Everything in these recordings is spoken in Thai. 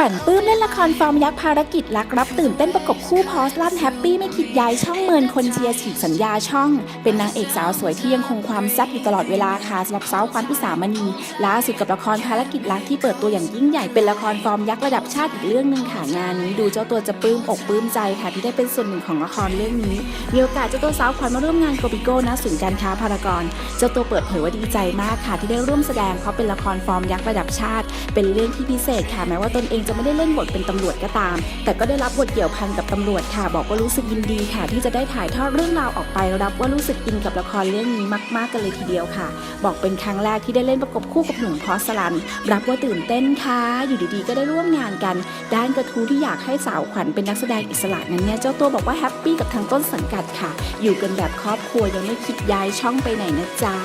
ขวัญปื้มเล่นละครฟอร์มยักษ์ภารกิจรักรับตื่นเต้นประกบคู่พอสลั่นแฮปปี้ไม่คิดย้ายช่องเมินคนเชียร์ฉีกสัญญาช่อง เป็นนางเอกสาวสวยที่ยังคงความแซ่บอยู่ตลอดเวลาค่ะสำหรับสาวขวัญอุสามณีล่าสุดกับละครภารกิจรักที่เปิดตัวอย่างยิ่งใหญ่เป็นละครฟอร์มยักษ์ระดับชาติอีกเรื่องหนึ่งค่ะงานนี้ดูเจ้าตัวจะปลื้มอกปลื้มใจค่ะที่ได้เป็นส่วนหนึ่งของละครเรื่องนี้มีโอกาสเจ้าตัวสาวขวัญมาร่วมงานโกบิโก้ณศูนย์การค้าพารากอนเจ้าตัวเปิดเผยว่าดีใจมากค่ะที่ได้ร่วมแสดงเพราะเป็นละครฟอร์มยักษ์ระดับชาติ เป็นเรื่องที่พิเศษค่ะแม้ว่าตนเองจะไม่ได้เล่นบทเป็นตำรวจก็ตาม แต่ก็ได้รับบทเกี่ยวพันกับตำรวจค่ะ บอกว่ารู้สึกยินดีค่ะ ที่จะได้ถ่ายทอดเรื่องราวออกไปรับว่ารู้สึกอินกับละครเรื่องนี้มากๆกันเลยทีเดียวค่ะ บอกเป็นครั้งแรกที่ได้เล่นประกบคู่กับหนุ่มพอสลัน รับว่าตื่นเต้นค่ะ อยู่ดีๆ ก็ได้ร่วมงานกัน ด้านกระทู้ที่อยากให้สาวขวัญเป็นนักแสดงอิสระนั้นเนี่ยเจ้าตัวบอกว่าแฮปปี้กับทางต้นสังกัดค่ะ อยู่กันแบบครอบครัวยังไม่คิดย้ายช่องไปไหนนะจ๊ะ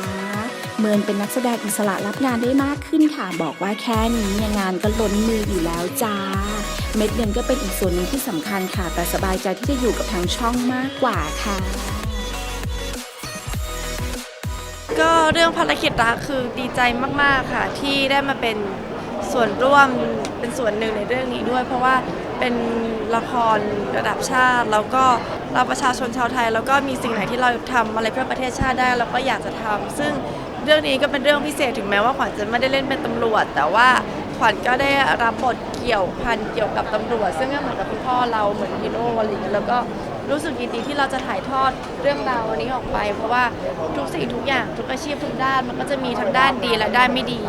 เมินเป็นนักแสดงอิสระรับงานได้มากขึ้นค่ะ บอกว่าแค่นี้เนี่ยงานก็ล้นมืออยู่แล้วจ้า เม็ดเงินก็เป็นอีกส่วนหนึ่งที่สำคัญค่ะ แต่สบายใจที่จะอยู่กับทางช่องมากกว่าค่ะก็เรื่องภารกิจรักคือดีใจมาก ๆ ค่ะ ที่ได้มาเป็นส่วนร่วมเป็นส่วนหนึ่งในเรื่องนี้ด้วย เพราะว่าเป็นละครระดับชาติ แล้วก็เราประชาชนชาวไทย แล้วก็มีสิ่งไหนที่เราทำอะไรเพื่อประเทศชาติได้เราก็อยากจะทำซึ่ง เรื่องนี้ก็เป็นเรื่องพิเศษถึงแม้ว่าขวัญจะไม่ได้เล่นเป็นตำรวจ แต่ว่าขวัญก็ได้รับบทเกี่ยวพันเกี่ยวกับตำรวจ ซึ่งก็เหมือนกับคุณพ่อเราเหมือนฮีโร่อะไรอย่างเงี้ยแล้วก็รู้สึกยินดีที่เราจะถ่ายทอดเรื่องราวอันนี้ออกไป เพราะว่าทุกสิ่งทุกอย่างทุกอาชีพทุกด้านมันก็จะมีทั้งด้านดีและด้านไม่ดี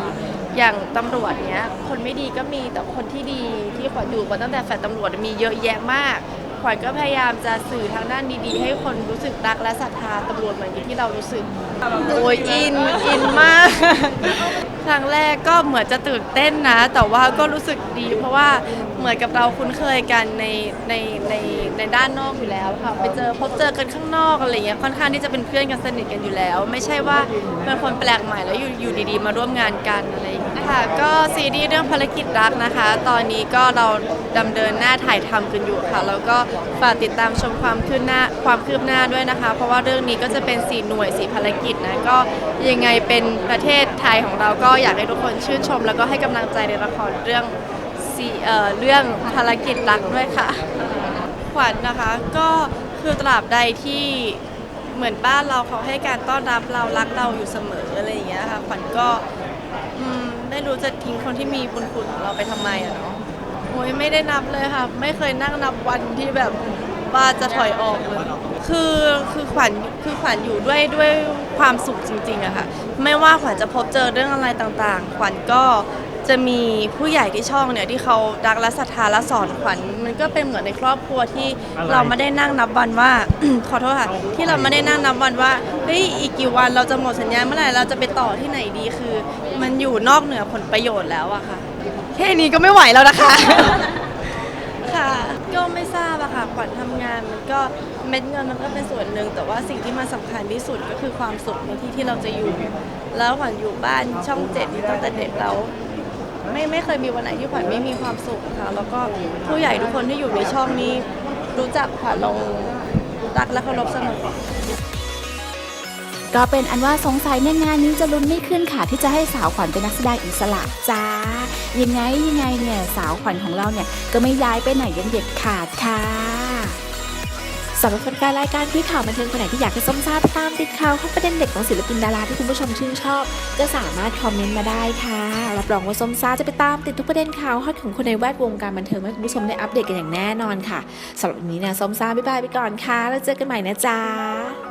อย่างตำรวจเนี้ยคนไม่ดีก็มีแต่คนที่ดีที่ขวัญอยู่มาตั้งแต่แฟนตำรวจมีเยอะแยะมาก ขวัญก็พยายามจะสื่อทางด้านดีๆ ให้คนรู้สึกรักและศรัทธาตำรวจเหมือนที่เรารู้สึกโอ้ยอินอินมาก ครั้งแรกก็เหมือนจะตื่นเต้นนะ แต่ว่าก็รู้สึกดีเพราะว่า เหมือนกับเราคุ้นเคยกันในในในในด้านนอกอยู่แล้วค่ะไปเจอพบเจอกันข้างนอกอะไรเงี้ยค่อนข้างที่จะเป็นเพื่อนกันสนิทกันอยู่แล้ว ไม่ใช่ว่าเป็นคนแปลกใหม่แล้วอยู่อยู่ดีๆ มาร่วมงานกันอะไรอย่างเงี้ยค่ะก็ซีรีส์เรื่องภารกิจรักนะคะ ตอนนี้ก็เราดำเนินหน้าถ่ายทำกันอยู่ค่ะแล้วก็ฝากติดตามชมความคืบหน้าความคืบหน้าด้วยนะคะ เพราะว่าเรื่องนี้ก็จะเป็นสีหน่วยสีภารกิจนะก็ยังไงเป็นประเทศไทยของเราก็อยากให้ทุกคนชื่นชม แล้วก็ให้กำลังใจในละครเรื่อง สีเอ่อเรื่องภารกิจรักด้วยค่ะ ขวัญนะคะก็คือตราบใดที่เหมือนบ้านเราเขาให้การต้อนรับเรารักเราอยู่เสมออะไรอย่างเงี้ยค่ะขวัญก็อืมไม่รู้จะทิ้งคนที่มีบุญคุณของเราไปทำไมอะเนาะโอ้ยไม่ได้นับเลยค่ะ ไม่เคยนั่งนับวันที่แบบว่าจะถอยออกเลยคือคือขวัญคือขวัญอยู่ด้วยด้วยความสุขจริงๆอะค่ะ ไม่ว่าขวัญจะพบเจอเรื่องอะไรต่างๆ ขวัญก็ จะมีผู้ใหญ่ที่ช่องเนี่ยที่เขารักและศรัทธาและสอนขวัญมันก็เป็นเหมือนในครอบครัวที่เราไม่ได้นั่งนับวันว่า ขอโทษค่ะที่เราไม่ได้นั่งนับวันว่าเฮ้ยอีกกี่วันเราจะหมดสัญญาเมื่อไหร่เราจะไปต่อที่ไหนดีคือ มันอยู่นอกเหนือผลประโยชน์แล้วอะค่ะแค่นี้ก็ไม่ไหวแล้วนะคะ ค่ะก็ไม่ทราบอะค่ะขวัญทำงานมันก็เม็ดเงินมันก็เป็นส่วนหนึ่ง แต่ว่าสิ่งที่มันสำคัญที่สุดก็คือความสุขในที่ที่เราจะอยู่ แล้วขวัญอยู่บ้านช่องเจ็ดนี่ตั้งแต่เด็กแล้ว ไม่ไม่เคยมีวันไหนที่ขวัญไม่มีความสุขค่ะ แล้วก็ผู้ใหญ่ทุกคนที่อยู่ในช่องนี้ รู้จักขวัญลงรักและเคารพเสมอ ก็เป็นอันว่าสงสัยในยงานนี้จะลุ้นไม่ขึ้นค่ะ ที่จะให้สาวขวัญเป็นนักแสดงอิสระจ้า ยังไงยังไงเนี่ยสาวขวัญของเราเนี่ยก็ไม่ย้ายไปไหนยังเด็ดขาดค่ะ สำหรับแฟนๆรายการที่ข่าวบันเทิงคนไหนที่อยากให้ส้มทราบตามติดข่าวข้อประเด็นเด็กของศิลปินดาราที่คุณผู้ชมชื่นชอบ ก็สามารถคอมเมนต์มาได้ค่ะ รับรองว่าส้มซ่าจะไปตามติดทุกประเด็นข่าวฮอตของคนในแวดวงการบันเทิงให้คุณผู้ชมได้อัปเดตกันอย่างแน่นอนค่ะสำหรับวันนี้เนี่ยส้มซาบ๊ายบายไปก่อนค่ะ แล้วเจอกันใหม่นะจ๊ะ